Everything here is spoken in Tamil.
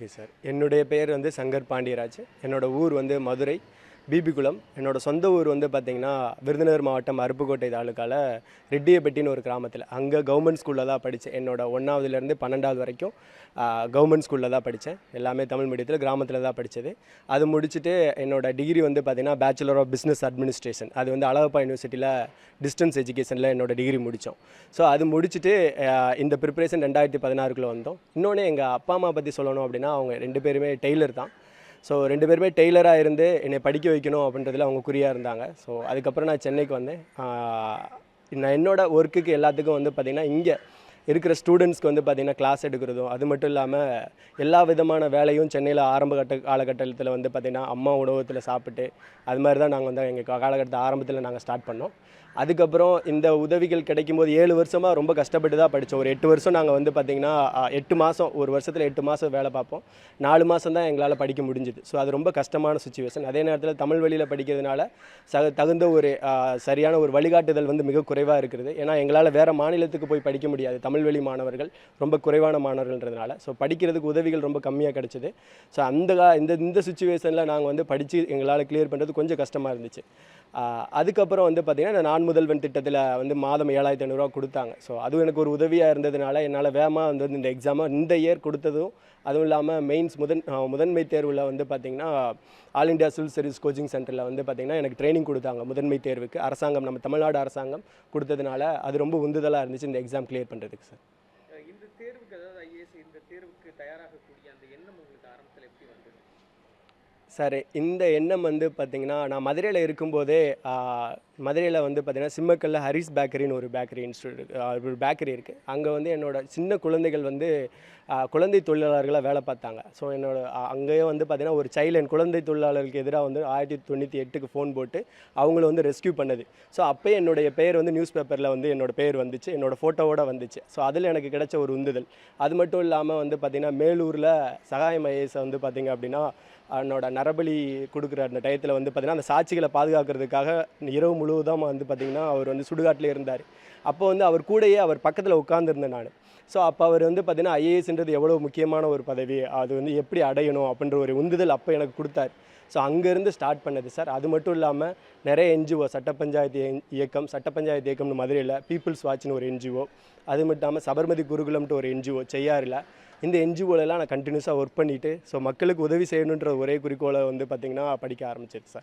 Okay sir. என்னுடைய பெயர் வந்து சங்கர் பாண்டியராஜ். என்னோடய ஊர் வந்து மதுரை. பிபிகுளம் என்னோட சொந்த ஊர் வந்து பார்த்திங்கன்னா விருதுநகர் மாவட்டம் அருப்புக்கோட்டை தாலுக்காவில் ரெட்டியப்பட்டின்னு ஒரு கிராமத்தில். அங்கே கவர்மெண்ட் ஸ்கூலில் தான் படித்தேன் என்னோட ஒன்றாவதுலேருந்து பன்னெண்டாவது வரைக்கும் கவர்மெண்ட் ஸ்கூலில் தான் படித்தேன் எல்லாமே தமிழ் மீடியத்தில் கிராமத்தில் தான் படித்தது அது முடிச்சுட்டு என்னோட டிகிரி வந்து பார்த்திங்கன்னா பேச்சுலர் ஆஃப் பிஸ்னஸ் அட்மினிஸ்ட்ரேஷன் அது வந்து அழகப்பா யூனிவர்சிட்டியில் டிஸ்டன்ஸ் எஜுகேஷனில் என்னோட டிகிரி முடித்தோம் ஸோ அது முடிச்சுட்டு இந்த ப்ரிப்பரேஷன் ரெண்டாயிரத்தி பதினாறுக்குள்ளே வந்தோம். இன்னொன்று எங்கள் அப்பா அம்மா பற்றி சொல்லணும் அப்படின்னா அவங்க ரெண்டு பேருமே டெய்லர் தான். ஸோ ரெண்டு பேருமே டெய்லராக இருந்து என்னை படிக்க வைக்கணும் அப்படின்றதுல அவங்க குறியாக இருந்தாங்க. ஸோ அதுக்கப்புறம் நான் சென்னைக்கு வந்தேன். நான் என்னோடய ஒர்க்குக்கு எல்லாத்துக்கும் வந்து பார்த்திங்கன்னா இங்கே இருக்கிற ஸ்டூடெண்ட்ஸ்க்கு வந்து பார்த்திங்கன்னா கிளாஸ் எடுக்கிறதும் அது மட்டும் இல்லாமல் எல்லா விதமான வேலையும் சென்னையில் ஆரம்ப கட்ட காலகட்டத்தில் வந்து பார்த்திங்கன்னா அம்மா உணவகத்தில் சாப்பிட்டு அது மாதிரி தான் நாங்கள் வந்து எங்கள் காலகட்டத்தை ஆரம்பத்தில் நாங்கள் ஸ்டார்ட் பண்ணோம். அதுக்கப்புறம் இந்த உதவிகள் கிடைக்கும்போது ஏழு வருஷமாக ரொம்ப கஷ்டப்பட்டு தான் படித்தோம் ஒரு எட்டு வருஷம் நாங்கள் வந்து பார்த்திங்கன்னா எட்டு மாதம் ஒரு வருஷத்தில் எட்டு மாதம் வேலை பார்ப்போம். நாலு மாதம் தான் எங்களால் படிக்க முடிஞ்சுது. ஸோ அது ரொம்ப கஷ்டமான சுச்சுவேஷன் அதே நேரத்தில் தமிழ் வழியில் படிக்கிறதுனால ச தகுந்த ஒரு சரியான ஒரு வழிகாட்டுதல் வந்து மிக குறைவாக இருக்கிறது. ஏன்னா எங்களால் வேறு மாநிலத்துக்கு போய் படிக்க முடியாது. தமிழ் தமிழ்வெளி மாணவர்கள் ரொம்ப குறைவான மாணவர்கள்ன்றதுனால. ஸோ படிக்கிறதுக்கு உதவிகள் ரொம்ப கம்மியாக கிடச்சிது. ஸோ அந்த கா- இந்த இந்த சுச்சுவேஷனில் நாங்கள் வந்து படித்து எங்களால் கிளியர் பண்ணுறது கொஞ்சம் கஷ்டமாக இருந்துச்சு. அதுக்கப்புறம் வந்து பார்த்திங்கன்னா இந்த நான் முதல்வன் திட்டத்தில் வந்து மாதம் ஏழாயிரத்தி ஐநூறுரூவா கொடுத்தாங்க. ஸோ அதுவும் எனக்கு ஒரு உதவியாக இருந்ததுனால என்னால் வேகமாக வந்து இந்த எக்ஸாமை இந்த இயர் கொடுத்ததும் அதுவும் இல்லாமல் மெயின்ஸ் முதன் முதன்மை தேர்வில் வந்து பார்த்திங்கன்னா all India civil service coaching சென்டரில் வந்து பார்த்திங்கன்னா எனக்கு ட்ரைனிங் கொடுத்தாங்க முதன்மை தேர்வுக்கு. அரசாங்கம் நம்ம தமிழ்நாடு அரசாங்கம் கொடுத்ததுனால அது ரொம்ப உந்துதலாக இருந்துச்சு இந்த எக்ஸாம் கிளியர் பண்ணுறதுக்கு சார் அஹ் இந்த தேர்வுக்கு அதாவது ஐஏஎஸ் இந்த தேர்வுக்கு தயாராகக்கூடிய அந்த எண்ணம் உங்களுக்கு ஆரம்பத்தில் எப்படி வந்தது சார் இந்த எண்ணம் வந்து பார்த்திங்கன்னா நான் மதுரையில் இருக்கும்போதே மதுரையில் வந்து பார்த்திங்கன்னா சிம்மக்கல்ல ஹரிஸ் பேக்கரின்னு ஒரு பேக்கரி இன்ஸ்டியூட் ஒரு பேக்கரி இருக்குது அங்கே வந்து என்னோட சின்ன குழந்தைகள் வந்து குழந்தை தொழிலாளர்களாக வேலை பார்த்தாங்க. ஸோ என்னோடய அங்கேயே வந்து பார்த்திங்கன்னா ஒரு சைல்டு குழந்தை தொழிலாளர்களுக்கு எதிராக வந்து ஆயிரத்தி தொண்ணூற்றி எட்டுக்கு ஃபோன் போட்டு அவங்கள வந்து ரெஸ்க்யூ பண்ணது. ஸோ அப்போயே என்னுடைய பேர் வந்து நியூஸ் பேப்பரில் வந்து என்னோட பேர் வந்துச்சு. என்னோடய ஃபோட்டோவோட வந்துச்சு. ஸோ அதில் எனக்கு கிடைச்ச ஒரு உந்துதல். அது மட்டும் இல்லாமல் வந்து பார்த்திங்கன்னா மேலூரில் சகாயம் ஐஏஎஸ் வந்து பார்த்திங்க அப்படின்னா அவனோட நரபலி கொடுக்குற அந்த டயத்தில் வந்து பார்த்திங்கன்னா அந்த சாட்சிகளை பாதுகாக்கிறதுக்காக இரவு முழுவதும் வந்து பார்த்திங்கன்னா அவர் வந்து சுடுகாட்டில் இருந்தார். அப்போ வந்து அவர் கூடயே அவர் பக்கத்தில் உட்காந்துருந்தேன் நான். ஸோ அப்போ அவர் வந்து பார்த்திங்கன்னா ஐஏஎஸ்ன்றது எவ்வளோ முக்கியமான ஒரு பதவி அது வந்து எப்படி அடையணும் அப்படின்ற ஒரு உந்துதல் அப்போ எனக்கு கொடுத்தாரு. ஸோ அங்கேருந்து ஸ்டார்ட் பண்ணது சார். அது மட்டும் இல்லாமல் நிறைய என்ஜிஓ சட்ட பஞ்சாயத்து இயக்கம் சட்ட பஞ்சாயத்து இயக்கம்னு மதுரையில் பீப்புள்ஸ் வாட்ச்னு ஒரு என்ஜிஓ அது மட்டும் இல்லாமல் சபர்மதி குருகுலம்ட்டு ஒரு என்ஜிஓ செய்யாறில். இந்த என்ஜிஓலலாம் நான் கண்டினியூஸாக ஒர்க் பண்ணிவிட்டு ஸோ மக்களுக்கு உதவி செய்யணுன்ற ஒரே குறிக்கோளை வந்து பார்த்திங்கன்னா படிக்க ஆரம்பிச்சிருச்சு சார்.